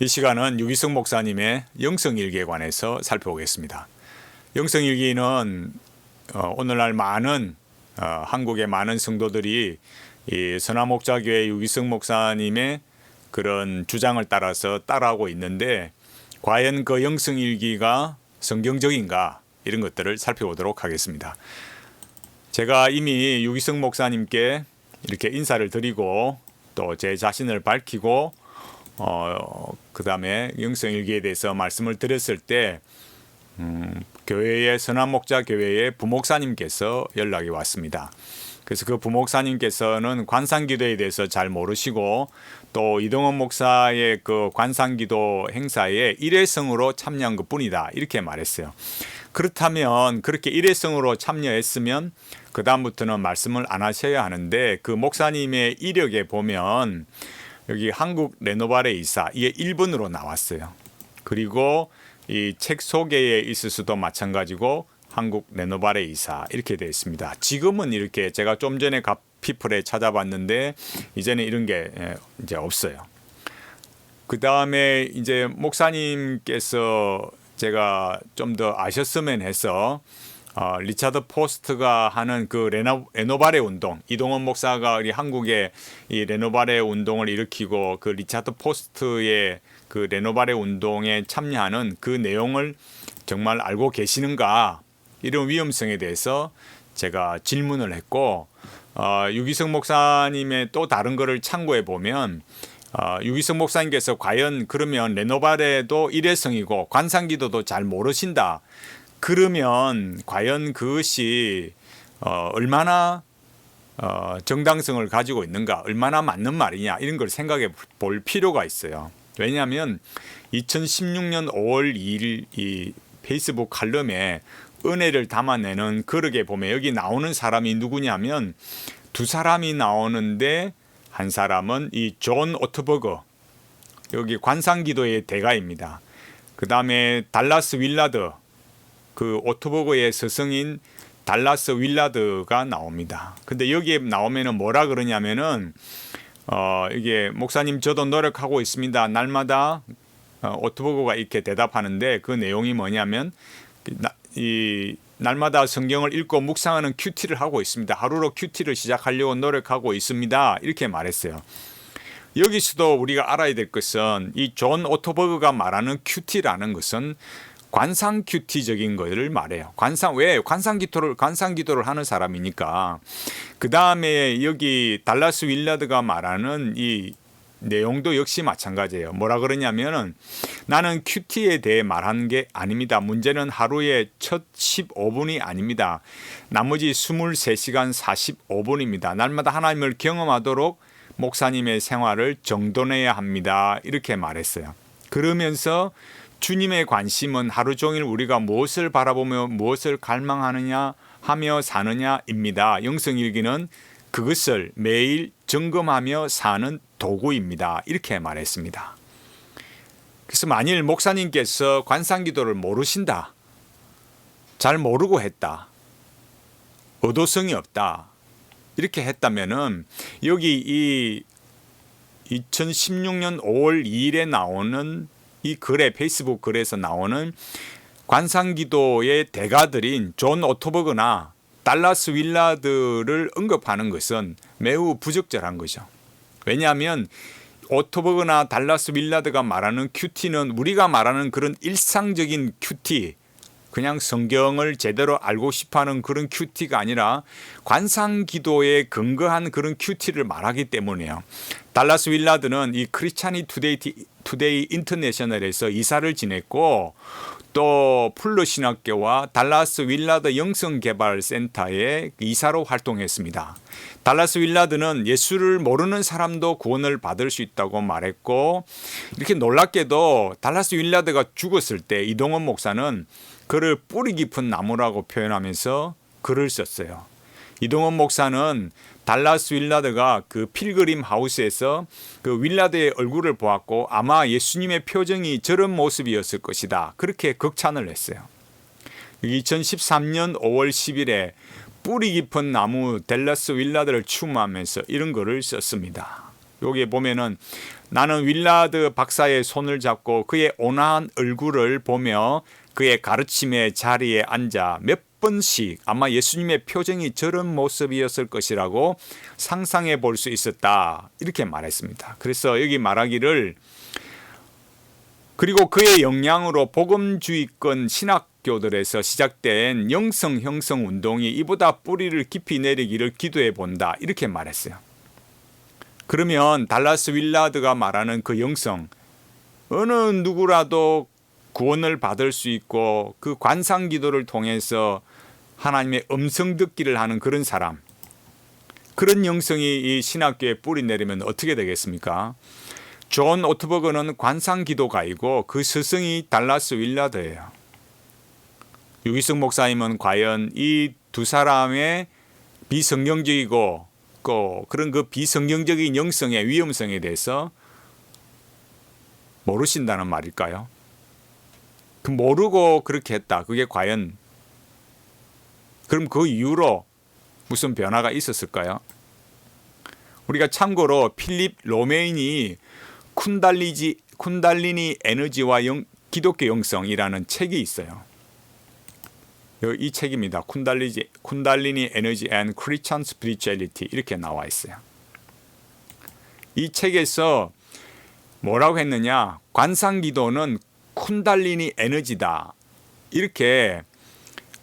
이 시간은 유기성 목사님의 영성일기에 관해서 살펴보겠습니다. 영성일기는 어, 오늘날 많은 어, 한국의 많은 성도들이 이 선화목자교회 유기성 목사님의 그런 주장을 따라서 따라하고 있는데 과연 그 영성일기가 성경적인가 이런 것들을 살펴보도록 하겠습니다. 제가 이미 유기성 목사님께 이렇게 인사를 드리고 또 제 자신을 밝히고 어 그 다음에 영성일기에 대해서 말씀을 드렸을 때 음, 교회의 선한 목자 교회의 부목사님께서 연락이 왔습니다. 그래서 그 부목사님께서는 관상기도에 대해서 잘 모르시고 또 이동원 목사의 그 관상기도 행사에 일회성으로 참여한 것 뿐이다. 이렇게 말했어요. 그렇다면 그렇게 일회성으로 참여했으면 그 다음부터는 말씀을 안 하셔야 하는데 그 목사님의 이력에 보면 여기 한국 레노발의 이사 이게 1번으로 나왔어요. 그리고 이 책 소개에 있을 수도 마찬가지고 한국 레노발의 이사 이렇게 되어 있습니다. 지금은 이렇게 제가 좀 전에 가피플에 찾아봤는데 이제는 이런 게 예, 이제 없어요. 그 다음에 이제 목사님께서 제가 좀 더 아셨으면 해서 어, 리차드 포스트가 하는 그 레노, 레노바레 운동 이동원 목사가 우리 한국에 이 레노바레 운동을 일으키고 그 리차드 포스트의 그 레노바레 운동에 참여하는 그 내용을 정말 알고 계시는가 이런 위험성에 대해서 제가 질문을 했고 어, 유기성 목사님의 또 다른 거를 참고해 보면 어, 유기성 목사님께서 과연 그러면 레노바레도 일회성이고 관상기도도 잘 모르신다. 그러면 과연 그것이 어, 얼마나 어, 정당성을 가지고 있는가, 얼마나 맞는 말이냐 이런 걸 생각해 볼 필요가 있어요. 왜냐하면 2016년 5월 2일 이 페이스북 칼럼에 은혜를 담아내는 그릇에 보면 여기 나오는 사람이 누구냐면 두 사람이 나오는데 한 사람은 이 존 오트버거 여기 관상기도의 대가입니다. 그 다음에 달라스 윌라드 그 오토버거의 스승인 달라스 윌라드가 나옵니다. 근데 여기에 나오면은 뭐라 그러냐면은 어 이게 목사님 저도 노력하고 있습니다. 날마다 어, 오토버거가 이렇게 대답하는데 그 내용이 뭐냐면 이 날마다 성경을 읽고 묵상하는 큐티를 하고 있습니다. 하루로 큐티를 시작하려고 노력하고 있습니다. 이렇게 말했어요. 여기서도 우리가 알아야 될 것은 이 존 오토버그가 말하는 큐티라는 것은 관상 큐티적인 것을 말해요. 관상 왜 관상 기도를 관상 기도를 하는 사람이니까. 그 다음에 여기 달라스 윌라드가 말하는 이 내용도 역시 마찬가지예요. 뭐라 그러냐면은 나는 큐티에 대해 말하는 게 아닙니다. 문제는 하루에 첫 15분이 아닙니다. 나머지 23시간 45분입니다. 날마다 하나님을 경험하도록 목사님의 생활을 정돈해야 합니다. 이렇게 말했어요. 그러면서 주님의 관심은 하루 종일 우리가 무엇을 바라보며 무엇을 갈망하느냐 하며 사느냐입니다. 영성일기는 그것을 매일 점검하며 사는 도구입니다. 이렇게 말했습니다. 그래서 만일 목사님께서 관상기도를 모르신다. 잘 모르고 했다. 의도성이 없다. 이렇게 했다면은 여기 이 2016년 5월 2일에 나오는 이 글에 페이스북 글에서 나오는 관상기도의 대가들인 존 오토버그나 달라스 윌라드를 언급하는 것은 매우 부적절한 거죠. 왜냐하면 오토버그나 달라스 윌라드가 말하는 큐티는 우리가 말하는 그런 일상적인 큐티, 그냥 성경을 제대로 알고 싶어하는 그런 큐티가 아니라 관상 기도에 근거한 그런 큐티를 말하기 때문에요. 달라스 윌라드는 이 크리스찬이 투데이 투데이 인터내셔널에서 이사를 지냈고 또 풀러 신학교와 달라스 윌라드 영성개발센터의 이사로 활동했습니다. 달라스 윌라드는 예수를 모르는 사람도 구원을 받을 수 있다고 말했고 이렇게 놀랍게도 달라스 윌라드가 죽었을 때 이동원 목사는 그를 뿌리 깊은 나무라고 표현하면서 글을 썼어요. 이동원 목사는 달라스 윌라드가 그 필그림 하우스에서 그 윌라드의 얼굴을 보았고 아마 예수님의 표정이 저런 모습이었을 것이다. 그렇게 극찬을 했어요. 2013년 5월 10일에 뿌리 깊은 나무 델라스 윌라드를 추모하면서 이런 글을 썼습니다. 여기에 보면은 나는 윌라드 박사의 손을 잡고 그의 온화한 얼굴을 보며 그의 가르침의 자리에 앉아 몇 번씩 아마 예수님의 표정이 저런 모습이었을 것이라고 상상해 볼 수 있었다. 이렇게 말했습니다. 그래서 여기 말하기를 그리고 그의 영향으로 복음주의권 신학교들에서 시작된 영성 형성 운동이 이보다 뿌리를 깊이 내리기를 기도해 본다. 이렇게 말했어요. 그러면 달라스 윌라드가 말하는 그 영성 어느 누구라도 구원을 받을 수 있고 그 관상 기도를 통해서 하나님의 음성 듣기를 하는 그런 사람 그런 영성이 이 신학교에 뿌리 내리면 어떻게 되겠습니까? 존 오트버그는 관상 기도가이고 그 스승이 달라스 윌라드예요. 유기승 목사님은 과연 이 두 사람의 비성경적이고 그 그런 그 비성경적인 영성의 위험성에 대해서 모르신다는 말일까요? 그 모르고 그렇게 했다. 그게 과연 그럼 그 이후로 무슨 변화가 있었을까요? 우리가 참고로 필립 로메인이 쿤달리지 쿤달리니 에너지와 영, 기독교 영성이라는 책이 있어요. 이 책입니다. 쿤달리지 쿤달리니 에너지 앤 크리스천 스피리추얼리티 이렇게 나와 있어요. 이 책에서 뭐라고 했느냐? 관상 기도는 쿤달리니 에너지다. 이렇게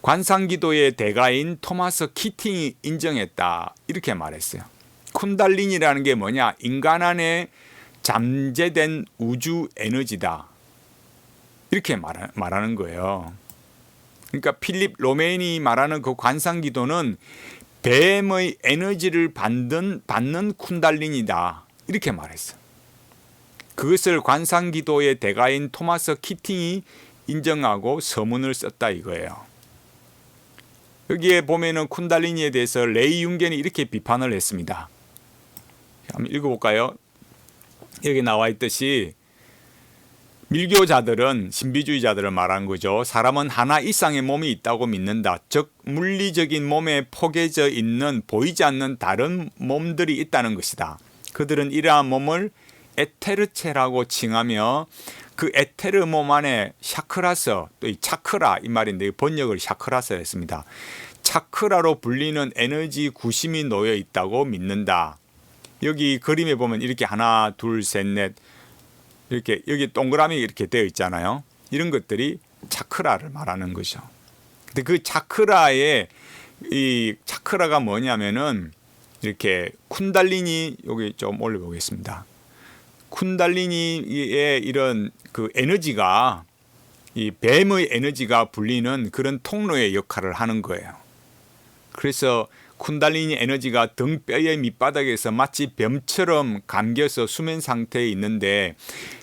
관상 기도의 대가인 토마스 키팅이 인정했다. 이렇게 말했어요. 쿤달리니라는 게 뭐냐? 인간 안에 잠재된 우주 에너지다. 이렇게 말, 말하는 거예요. 그러니까 필립 로메인이 말하는 그 관상 기도는 뱀의 에너지를 받는 받는 쿤달린이다. 이렇게 말했어. 그것을 관상 기도의 대가인 토마스 키팅이 인정하고 서문을 썼다 이거예요. 여기에 보면은 쿤달리니에 대해서 레이 융겐이 이렇게 비판을 했습니다. 한번 읽어볼까요? 여기 나와 있듯이 밀교자들은 신비주의자들을 말한 거죠. 사람은 하나 이상의 몸이 있다고 믿는다. 즉 물리적인 몸에 포개져 있는 보이지 않는 다른 몸들이 있다는 것이다. 그들은 이러한 몸을 에테르체라고 칭하며 그 에테르 몸 안에 샤크라서 또 이 차크라 이 말인데 번역을 샤크라서 했습니다. 차크라로 불리는 에너지 구심이 놓여 있다고 믿는다. 여기 그림에 보면 이렇게 하나, 둘, 셋, 넷 이렇게 여기 동그라미 이렇게 되어 있잖아요. 이런 것들이 차크라를 말하는 거죠. 근데 그 차크라의 이 차크라가 뭐냐면은 이렇게 쿤달리니 여기 좀 올려보겠습니다. 쿤달리니의 이런 그 에너지가 이 뱀의 에너지가 불리는 그런 통로의 역할을 하는 거예요. 그래서 쿤달리니 에너지가 등뼈의 밑바닥에서 마치 뱀처럼 감겨서 수면 상태에 있는데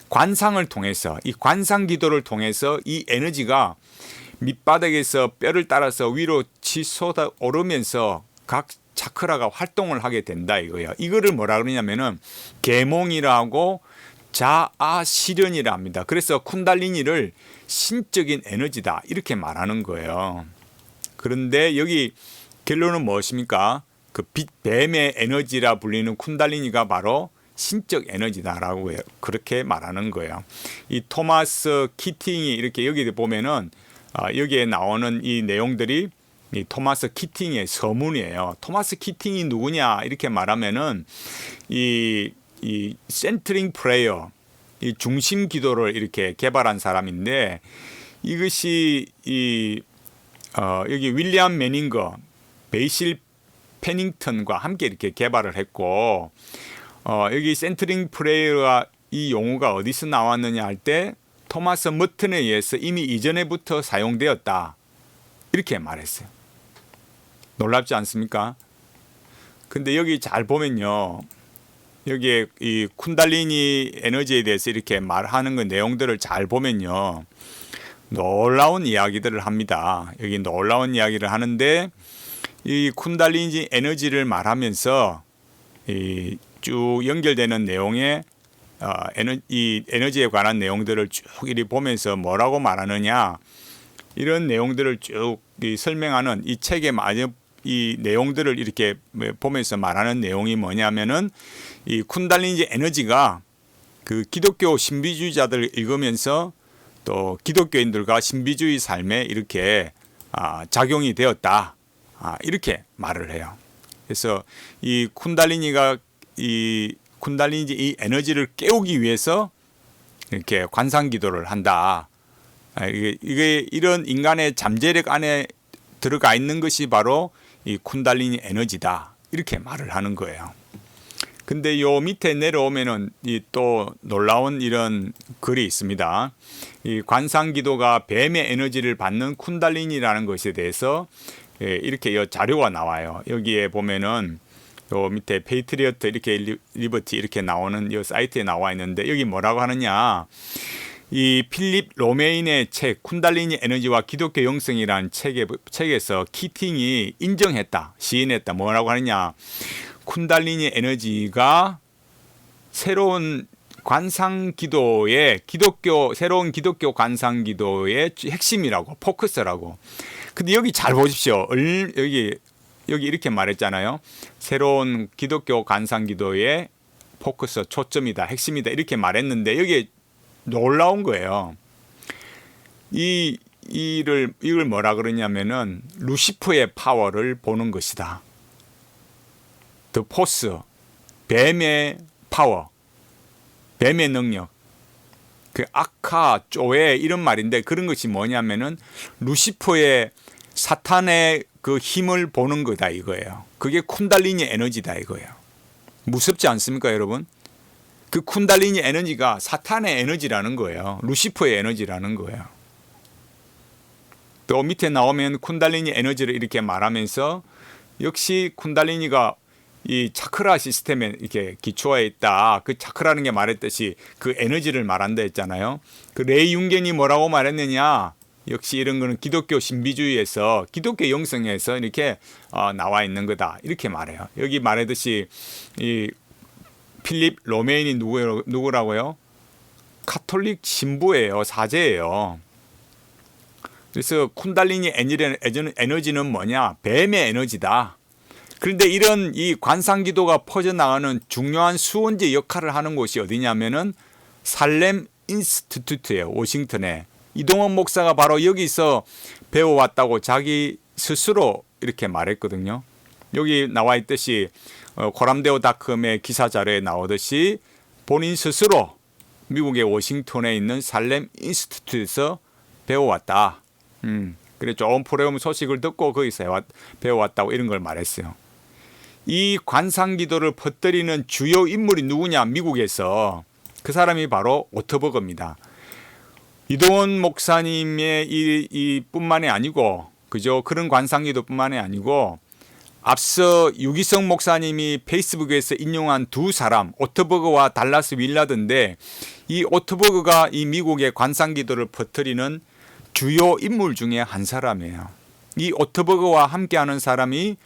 관상을 통해서 이 관상 기도를 통해서 이 에너지가 밑바닥에서 뼈를 따라서 위로 치솟아 오르면서 각 차크라가 활동을 하게 된다 이거예요. 이거를 뭐라 그러냐면은 계몽이라고 자아 실현이라 합니다. 그래서 쿤달리니를 신적인 에너지다 이렇게 말하는 거예요. 그런데 여기 결론은 무엇입니까? 그 빛 뱀의 에너지라 불리는 쿤달리니가 바로 신적 에너지다라고. 그렇게 말하는 거예요. 이 토마스 키팅이 이렇게 여기 보면은 아, 여기에 나오는 이 내용들이 이 토마스 키팅의 서문이에요. 토마스 키팅이 누구냐 이렇게 말하면은 이, 이 센트링 프레이어 이 중심 기도를 이렇게 개발한 사람인데 이것이 이 어, 여기 윌리엄 매닝거 베이실 페닝턴과 함께 이렇게 개발을 했고 어, 여기 센트링 프레이어가 이 용어가 어디서 나왔느냐 할 때 토마스 머튼에 의해서 이미 이전에부터 사용되었다 이렇게 말했어요. 놀랍지 않습니까? 근데 여기 잘 보면요. 여기에 이 쿤달리니 에너지에 대해서 이렇게 말하는 그 내용들을 잘 보면요. 놀라운 이야기들을 합니다. 여기 놀라운 이야기를 하는데 이 쿤달리니 에너지를 말하면서 이 쭉 연결되는 내용에 어, 에너, 이 에너지에 관한 내용들을 쭉 이리 보면서 뭐라고 말하느냐 이런 내용들을 쭉 설명하는 이 책의 이 내용들을 이렇게 보면서 말하는 내용이 뭐냐면은 이 쿤달리니 에너지가 그 기독교 신비주의자들을 읽으면서 또 기독교인들과 신비주의 삶에 이렇게 아, 작용이 되었다. 아, 이렇게 말을 해요. 그래서 이 쿤달리니가 이 쿤달리니 이 에너지를 깨우기 위해서 이렇게 관상 기도를 한다. 아, 이게, 이게 이런 인간의 잠재력 안에 들어가 있는 것이 바로 이 쿤달리니 에너지다. 이렇게 말을 하는 거예요. 근데 요 밑에 내려오면은 이 또 놀라운 이런 글이 있습니다. 이 관상 기도가 뱀의 에너지를 받는 쿤달리니라는 것에 대해서 예, 이렇게 요 자료가 나와요. 여기에 보면은 요 밑에 페이트리어트 이렇게 리, 리버티 이렇게 나오는 요 사이트에 나와 있는데 여기 뭐라고 하느냐? 이 필립 로메인의 책 쿤달리니 에너지와 기독교 영성이라는 책에, 책에서 키팅이 인정했다 시인했다 뭐라고 하느냐. 쿤달리니 에너지가 새로운 관상 기도의 기독교 새로운 기독교 관상 기도의 핵심이라고 포커스라고. 근데 여기 잘 보십시오. 여기 여기 이렇게 말했잖아요. 새로운 기독교 관상 기도의 포커스 초점이다 핵심이다 이렇게 말했는데 여기 놀라운 거예요. 이 이를 이걸 뭐라 그러냐면은 루시프의 파워를 보는 것이다. 더 포스 뱀의 파워 뱀의 능력 그 아카 쪼에 이런 말인데 그런 것이 뭐냐면은 루시프의 사탄의 그 힘을 보는 거다 이거예요. 그게 쿤달리니 에너지다 이거예요. 무섭지 않습니까, 여러분? 그 쿤달리니 에너지가 사탄의 에너지라는 거예요. 루시퍼의 에너지라는 거예요. 또 밑에 나오면 쿤달리니 에너지를 이렇게 말하면서 역시 쿤달리니가 이 차크라 시스템에 이렇게 기초에 있다. 그 차크라는 게 말했듯이 그 에너지를 말한다 했잖아요. 그 레이 융겐이 뭐라고 말했느냐? 역시 이런 거는 기독교 신비주의에서 기독교 영성에서 이렇게 어, 나와 있는 거다. 이렇게 말해요. 여기 말했듯이 이 필립 로메인이 누구, 누구라고요? 카톨릭 신부예요. 사제예요. 그래서 쿤달리니 에너지는 뭐냐? 뱀의 에너지다. 그런데 이런 이 관상기도가 퍼져나가는 중요한 수원지 역할을 하는 곳이 어디냐면은 살렘 인스티튜트예요. 워싱턴에. 이동원 목사가 바로 여기서 배워왔다고 자기 스스로 이렇게 말했거든요. 여기 나와 있듯이 어, 코람데오닷컴의 기사 자료에 나오듯이 본인 스스로 미국의 워싱턴에 있는 살렘 인스티튜트에서 배워왔다. 음, 그래 좋은 프로그램 소식을 듣고 거기서 배워왔다고 이런 걸 말했어요. 이 관상 기도를 퍼뜨리는 주요 인물이 누구냐 미국에서 그 사람이 바로 오터버거입니다. 이동원 목사님의 이, 이 뿐만이 아니고 그저 그런 관상 기도뿐만이 아니고 앞서 유기성 목사님이 페이스북에서 인용한 두 사람 오토버그와 달라스 윌라드인데 이 오토버그가 이 미국의 관상기도를 퍼뜨리는 주요 인물 중에 한 사람이에요. 이 오토버그와 함께하는 사람이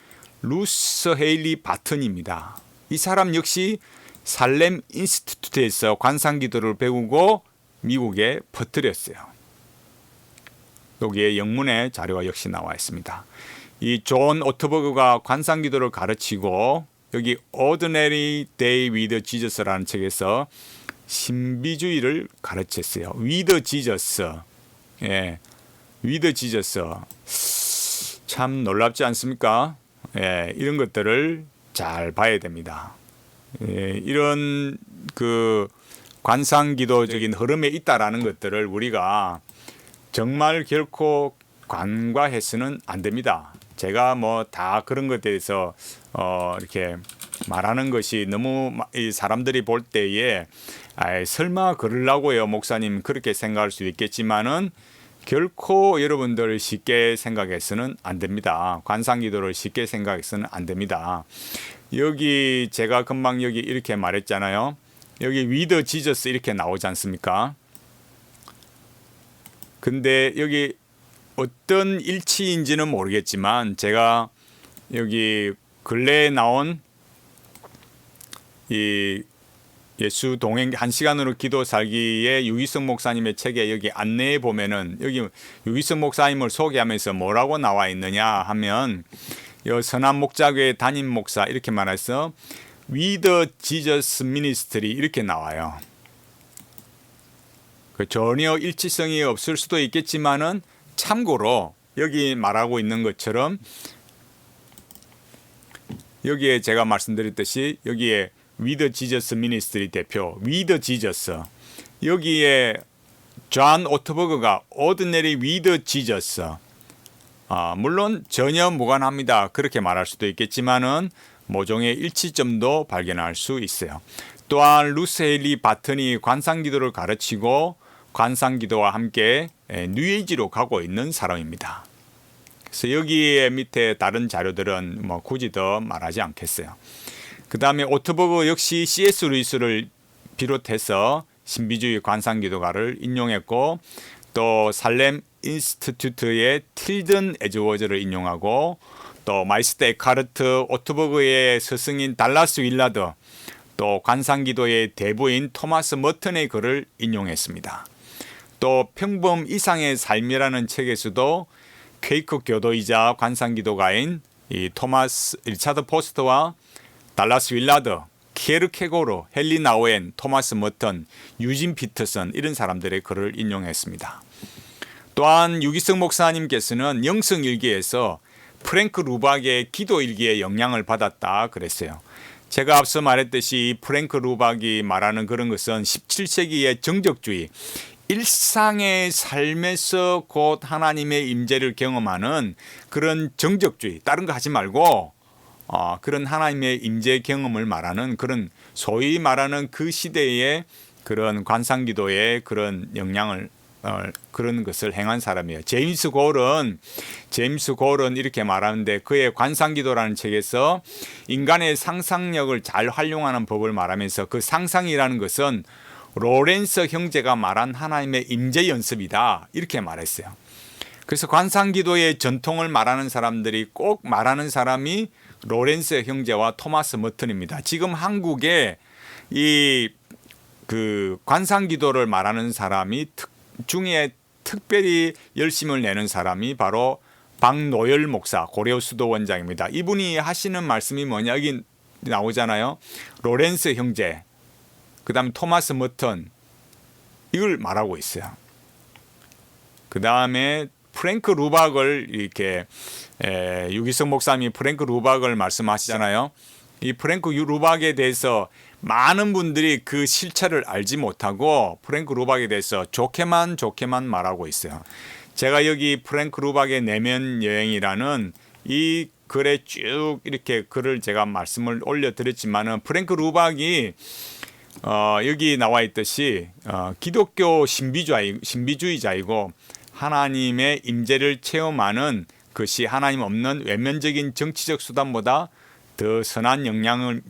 루스 헤일리 바튼입니다. 이 사람 역시 살렘 인스티튜트에서 관상기도를 배우고 미국에 퍼뜨렸어요. 여기에 영문의 자료가 역시 나와 있습니다. 이 존 오토버그가 관상 기도를 가르치고 여기 Ordinary Day with Jesus라는 책에서 신비주의를 가르쳤어요. With Jesus. 예. With Jesus. 참 놀랍지 않습니까? 예, 이런 것들을 잘 봐야 됩니다. 예, 이런 그 관상 기도적인 흐름에 있다라는 것들을 우리가 정말 결코 관과해서는 안 됩니다. 제가 뭐 다 그런 것에 대해서 어 이렇게 말하는 것이 너무 이 사람들이 볼 때에 아 설마 그러려고요 목사님 그렇게 생각할 수도 있겠지만은 결코 여러분들 쉽게 생각해서는 안 됩니다. 관상기도를 쉽게 생각해서는 안 됩니다. 여기 제가 금방 여기 이렇게 말했잖아요. 여기 위더 지저스 이렇게 나오지 않습니까? 근데 여기 어떤 일치인지는 모르겠지만 제가 여기 근래에 나온 이 예수 동행 한 시간으로 기도 살기의 유기성 목사님의 책에 여기 안내에 보면은 여기 유기성 목사님을 소개하면서 뭐라고 나와 있느냐 하면 요 선한 목자교회 담임 목사 이렇게 말해서 위더 지저스 미니스트리 이렇게 나와요. 그 전혀 일치성이 없을 수도 있겠지만은 참고로 여기 말하고 있는 것처럼 여기에 제가 말씀드렸듯이 여기에 위더 지저스 미니스트리 대표 위더 지저스 여기에 존 오토버그가 오드네리 위더 지저스 아, 물론 전혀 무관합니다. 그렇게 말할 수도 있겠지만은 모종의 일치점도 발견할 수 있어요. 또한 루세일리 바튼이 관상기도를 가르치고 관상기도와 함께 에, 뉴에이지로 가고 있는 사람입니다. 그래서 여기에 밑에 다른 자료들은 뭐 굳이 더 말하지 않겠어요. 그 다음에 오트버그 역시 C.S. 루이스를 비롯해서 신비주의 관상기도가를 인용했고 또 살렘 인스티튜트의 틸든 에즈워즈를 인용하고 또 마이스터 에카르트 오트버그의 스승인 달라스 윌라드 또 관상기도의 대부인 토마스 머튼의 글을 인용했습니다. 또 평범 이상의 삶이라는 책에서도 퀘이크 교도이자 관상기도가인 이 토마스 리차드 포스터와 달라스 윌라드, 키에르케고르, 헨리 나우엔, 토마스 머턴, 유진 피터슨 이런 사람들의 글을 인용했습니다. 또한 유기성 목사님께서는 영성 일기에서 프랭크 루박의 기도 일기에 영향을 받았다 그랬어요. 제가 앞서 말했듯이 프랭크 루박이 말하는 그런 것은 17세기의 정적주의, 일상의 삶에서 곧 하나님의 임재를 경험하는 그런 정적주의, 다른 거 하지 말고 어, 그런 하나님의 임재 경험을 말하는 그런 소위 말하는 그 시대의 그런 관상기도의 그런 영향을 어, 그런 것을 행한 사람이에요. 제임스 골은 제임스 골은 이렇게 말하는데 그의 관상기도라는 책에서 인간의 상상력을 잘 활용하는 법을 말하면서 그 상상이라는 것은 로렌스 형제가 말한 하나님의 임재 연습이다 이렇게 말했어요. 그래서 관상기도의 전통을 말하는 사람들이 꼭 말하는 사람이 로렌스 형제와 토마스 머튼입니다. 지금 한국에 이 그 관상기도를 말하는 사람이 특, 중에 특별히 열심을 내는 사람이 바로 박노열 목사 고려 수도 원장입니다. 이분이 하시는 말씀이 뭐냐 여기 나오잖아요. 로렌스 형제, 그다음 토마스 머튼 이걸 말하고 있어요. 그 다음에 프랭크 루박을 이렇게 에, 유기성 목사님이 프랭크 루박을 말씀하시잖아요. 이 프랭크 루박에 대해서 많은 분들이 그 실체를 알지 못하고 프랭크 루박에 대해서 좋게만 좋게만 말하고 있어요. 제가 여기 프랭크 루박의 내면 여행이라는 이 글에 쭉 이렇게 글을 제가 말씀을 올려드렸지만은 프랭크 루박이 어, 여기 나와 있듯이 어, 기독교 신비주의, 신비주의자이고 하나님의 임재를 체험하는 것이 하나님 없는 외면적인 정치적 수단보다 더 선한 영향을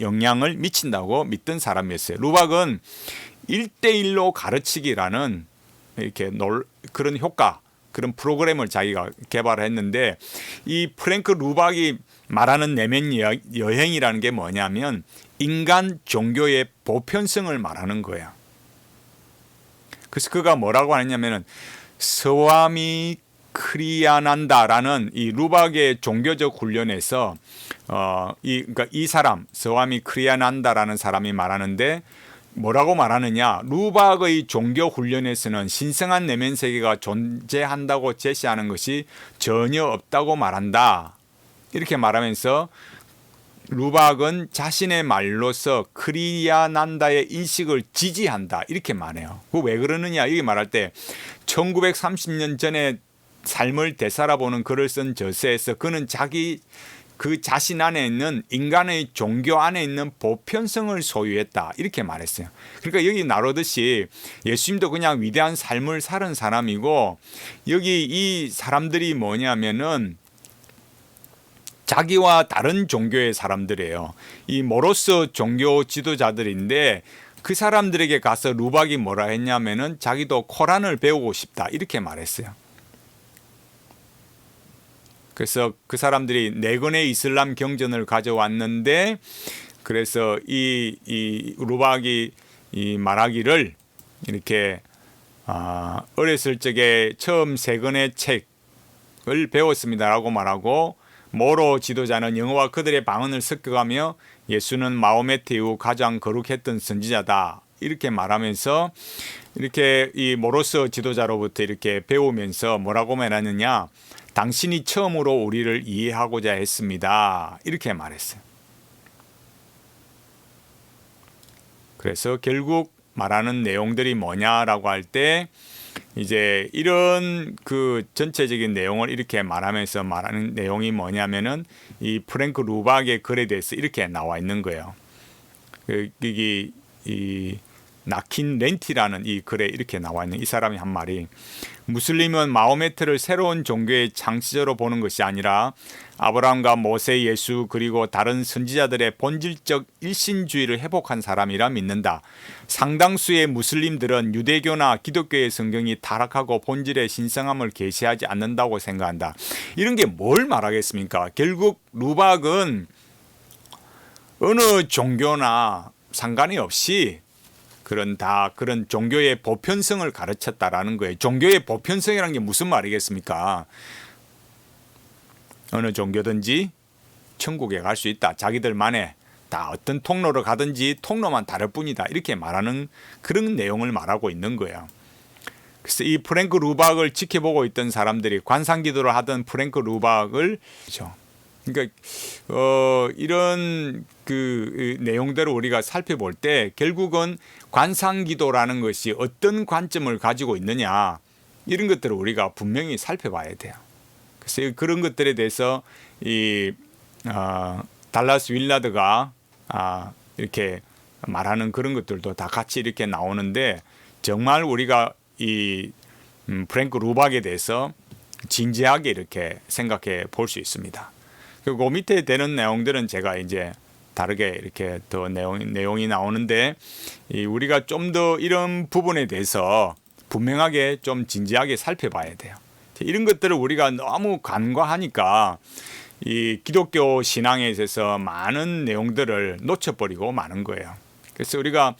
영향을 미친다고 믿던 사람이었어요. 루박은 일대일로 가르치기라는 이렇게 놀 그런 효과 그런 프로그램을 자기가 개발했는데 이 프랭크 루박이 말하는 내면 여행이라는 게 뭐냐면 인간 종교의 보편성을 말하는 거야. 그래서 그가 뭐라고 하냐면은 서와미 크리아난다라는 이 루박의 종교적 훈련에서 어 이 그러니까 이 사람 서와미 크리아난다라는 사람이 말하는데 뭐라고 말하느냐 루박의 종교 훈련에서는 신성한 내면 세계가 존재한다고 제시하는 것이 전혀 없다고 말한다 이렇게 말하면서 루박은 자신의 말로서 크리아난다의 인식을 지지한다 이렇게 말해요. 그 왜 그러느냐 이게 말할 때 1930년 전에 삶을 되살아보는 글을 쓴 저서에서 그는 자기 그 자신 안에 있는 인간의 종교 안에 있는 보편성을 소유했다 이렇게 말했어요. 그러니까 여기 나오듯이 예수님도 그냥 위대한 삶을 살은 사람이고 여기 이 사람들이 뭐냐면은 자기와 다른 종교의 사람들이에요. 이 모로스 종교 지도자들인데 그 사람들에게 가서 루박이 뭐라 했냐면은 자기도 코란을 배우고 싶다 이렇게 말했어요. 그래서 그 사람들이 네 건의 이슬람 경전을 가져왔는데 그래서 이, 이 루박이 이 말하기를 이렇게 아, 어렸을 적에 처음 세 권의 책을 배웠습니다라고 말하고 모로 지도자는 영어와 그들의 방언을 섞어가며 예수는 마호메트 이후 가장 거룩했던 선지자다. 이렇게 말하면서 이렇게 이 모로스 지도자로부터 이렇게 배우면서 뭐라고 말하느냐 당신이 처음으로 우리를 이해하고자 했습니다. 이렇게 말했어요. 그래서 결국 말하는 내용들이 뭐냐라고 할 때 이제 이런 그 전체적인 내용을 이렇게 말하면서 말하는 내용이 뭐냐면은 이 프랭크 루박의 글에 대해서 이렇게 나와 있는 거예요. 그 여기 이 나킨 렌티라는 이 글에 이렇게 나와 있는 이 사람이 한 말이 무슬림은 마호메트를 새로운 종교의 창시자로 보는 것이 아니라 아브라함과 모세, 예수 그리고 다른 선지자들의 본질적 일신주의를 회복한 사람이라 믿는다. 상당수의 무슬림들은 유대교나 기독교의 성경이 타락하고 본질의 신성함을 계시하지 않는다고 생각한다. 이런 게 뭘 말하겠습니까? 결국 루박은 어느 종교나 상관이 없이 그런 다 그런 종교의 보편성을 가르쳤다라는 거예요. 종교의 보편성이라는 게 무슨 말이겠습니까? 어느 종교든지 천국에 갈 수 있다. 자기들만의 다 어떤 통로로 가든지 통로만 다를 뿐이다. 이렇게 말하는 그런 내용을 말하고 있는 거예요. 그래서 이 프랭크 루박을 지켜보고 있던 사람들이 관상 기도를 하던 프랭크 루박을 그렇죠. 그러니까 어 이런 그 내용들을 우리가 살펴볼 때 결국은 관상 기도라는 것이 어떤 관점을 가지고 있느냐 이런 것들을 우리가 분명히 살펴봐야 돼요. 그래서 그런 것들에 대해서 이 어, 달라스 윌라드가 아, 이렇게 말하는 그런 것들도 다 같이 이렇게 나오는데 정말 우리가 이 음, 프랭크 루박에 대해서 진지하게 이렇게 생각해 볼 수 있습니다. 그리고 그 밑에 되는 내용들은 제가 이제 다르게 이렇게 더 내용, 내용이 나오는데 이 우리가 좀 더 이런 부분에 대해서 분명하게 좀 진지하게 살펴봐야 돼요. 이런 것들을 우리가 너무 간과하니까 이 기독교 신앙에 있어서 많은 내용들을 놓쳐버리고 마는 거예요. 그래서 우리가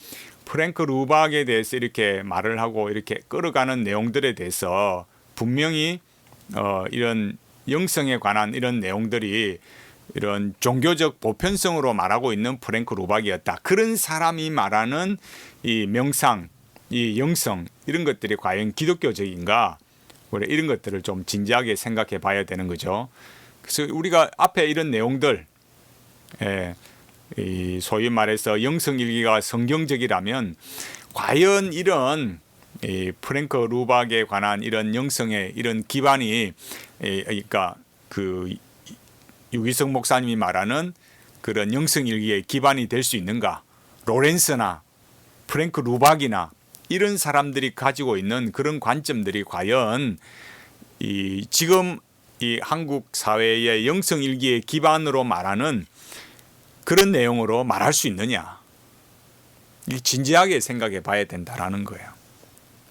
프랭크 루박에 대해서 이렇게 말을 하고 이렇게 끌어가는 내용들에 대해서 분명히 어, 이런 영성에 관한 이런 내용들이 이런 종교적 보편성으로 말하고 있는 프랭크 루박이었다. 그런 사람이 말하는 이 명상, 이 영성 이런 것들이 과연 기독교적인가? 우리 이런 것들을 좀 진지하게 생각해 봐야 되는 거죠. 그래서 우리가 앞에 이런 내용들, 예, 이 소위 말해서 영성일기가 성경적이라면 과연 이런 이 프랭크 루박에 관한 이런 영성의 이런 기반이 그러니까 그 유기성 목사님이 말하는 그런 영성일기의 기반이 될 수 있는가? 로렌스나 프랭크 루박이나 이런 사람들이 가지고 있는 그런 관점들이 과연 이 지금 이 한국 사회의 영성일기의 기반으로 말하는 그런 내용으로 말할 수 있느냐? 진지하게 생각해 봐야 된다라는 거예요.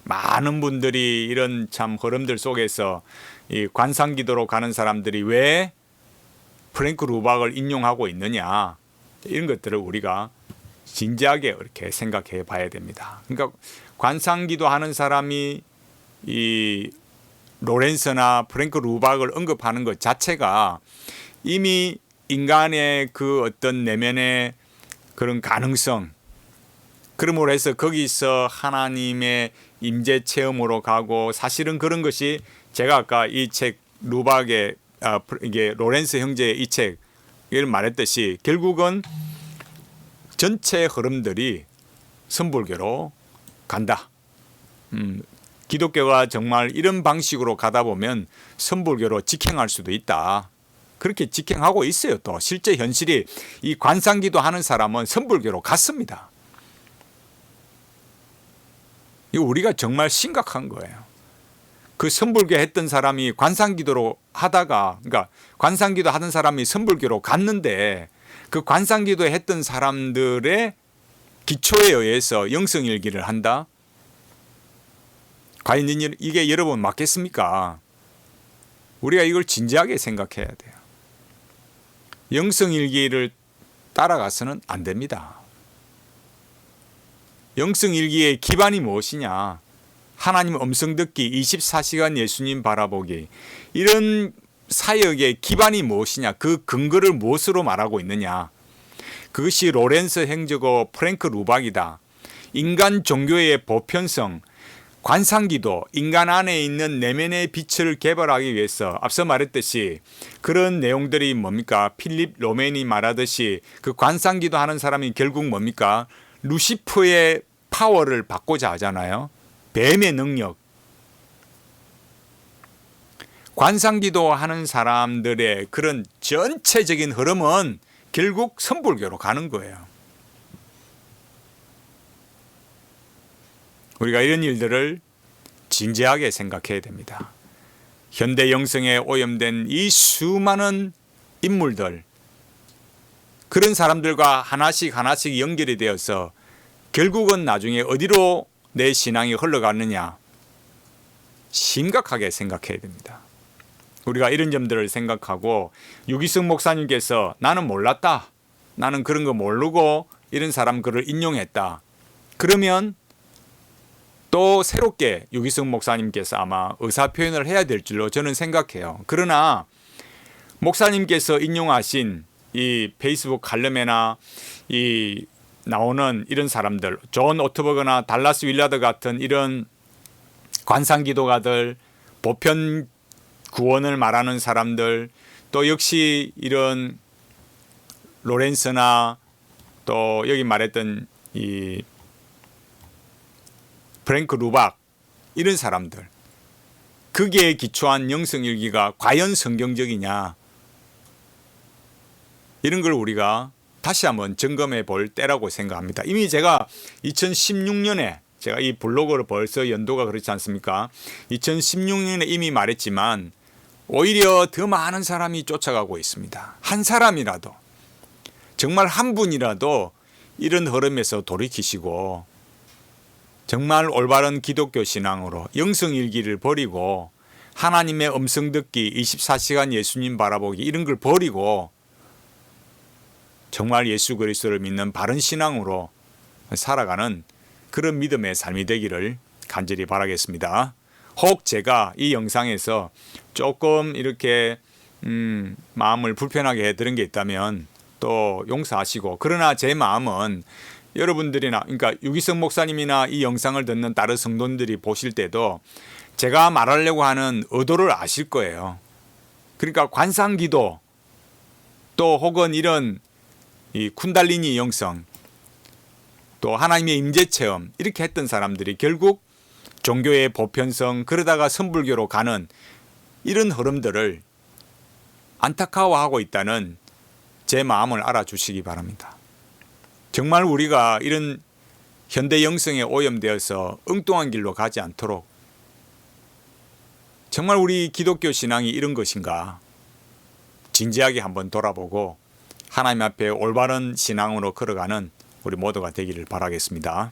많은 분들이 이런 참 흐름들 속에서 이 관상기도로 가는 사람들이 왜 프랭크 루박을 인용하고 있느냐 이런 것들을 우리가 진지하게 이렇게 생각해 봐야 됩니다. 그러니까 관상기도 하는 사람이 이 로렌스나 프랭크 루박을 언급하는 것 자체가 이미 인간의 그 어떤 내면의 그런 가능성 그러므로 해서 거기서 하나님의 임재 체험으로 가고 사실은 그런 것이 제가 아까 이 책 루박의 아, 이게 로렌스 형제의 이 책을 말했듯이 결국은 전체 흐름들이 선불교로 간다. 음, 기독교가 정말 이런 방식으로 가다 보면 선불교로 직행할 수도 있다. 그렇게 직행하고 있어요. 또 실제 현실이 이 관상기도 하는 사람은 선불교로 갔습니다. 이거 우리가 정말 심각한 거예요. 그 선불교 했던 사람이 관상기도로 하다가 그러니까 관상기도 하던 사람이 선불교로 갔는데 그 관상기도 했던 사람들의 기초에 의해서 영성일기를 한다. 과연 이게 여러분 맞겠습니까? 우리가 이걸 진지하게 생각해야 돼요. 영성일기를 따라가서는 안 됩니다. 영성일기의 기반이 무엇이냐? 하나님 음성 듣기, 24시간 예수님 바라보기 이런 사역의 기반이 무엇이냐, 그 근거를 무엇으로 말하고 있느냐. 그것이 로렌스 행저고 프랭크 루박이다. 인간 종교의 보편성, 관상기도, 인간 안에 있는 내면의 빛을 개발하기 위해서 앞서 말했듯이 그런 내용들이 뭡니까? 필립 로맨이 말하듯이 그 관상기도 하는 사람이 결국 뭡니까? 루시프의 파워를 받고자 하잖아요. 뱀의 능력. 관상기도 하는 사람들의 그런 전체적인 흐름은 결국 선불교로 가는 거예요. 우리가 이런 일들을 진지하게 생각해야 됩니다. 현대 영성에 오염된 이 수많은 인물들, 그런 사람들과 하나씩 하나씩 연결이 되어서 결국은 나중에 어디로 내 신앙이 흘러가느냐 심각하게 생각해야 됩니다. 우리가 이런 점들을 생각하고 유기승 목사님께서 나는 몰랐다. 나는 그런 거 모르고 이런 사람 글을 인용했다. 그러면 또 새롭게 유기승 목사님께서 아마 의사 표현을 해야 될 줄로 저는 생각해요. 그러나 목사님께서 인용하신 이 페이스북 칼럼에나 이 나오는 이런 사람들, 존 오트버거나 달라스 윌라드 같은 이런 관상 기도가들, 보편 구원을 말하는 사람들, 또 역시 이런 로렌스나 또 여기 말했던 이 프랭크 루박 이런 사람들 거기에 기초한 영성일기가 과연 성경적이냐? 이런 걸 우리가 다시 한번 점검해 볼 때라고 생각합니다. 이미 제가 2016년에 제가 이 블로그를 벌써 연도가 그렇지 않습니까? 2016년에 이미 말했지만 오히려 더 많은 사람이 쫓아가고 있습니다. 한 사람이라도 정말 한 분이라도 이런 흐름에서 돌이키시고 정말 올바른 기독교 신앙으로 영성일기를 버리고 하나님의 음성 듣기 24시간 예수님 바라보기 이런 걸 버리고 정말 예수 그리스도를 믿는 바른 신앙으로 살아가는 그런 믿음의 삶이 되기를 간절히 바라겠습니다. 혹 제가 이 영상에서 조금 이렇게 음, 마음을 불편하게 해드린 게 있다면 또 용서하시고 그러나 제 마음은 여러분들이나 그러니까 유기성 목사님이나 이 영상을 듣는 다른 성도들이 보실 때도 제가 말하려고 하는 의도를 아실 거예요. 그러니까 관상기도 또 혹은 이런 이 쿤달리니 영성 또 하나님의 임재 체험 이렇게 했던 사람들이 결국 종교의 보편성 그러다가 선불교로 가는 이런 흐름들을 안타까워하고 있다는 제 마음을 알아주시기 바랍니다. 정말 우리가 이런 현대 영성에 오염되어서 엉뚱한 길로 가지 않도록 정말 우리 기독교 신앙이 이런 것인가 진지하게 한번 돌아보고 하나님 앞에 올바른 신앙으로 걸어가는 우리 모두가 되기를 바라겠습니다.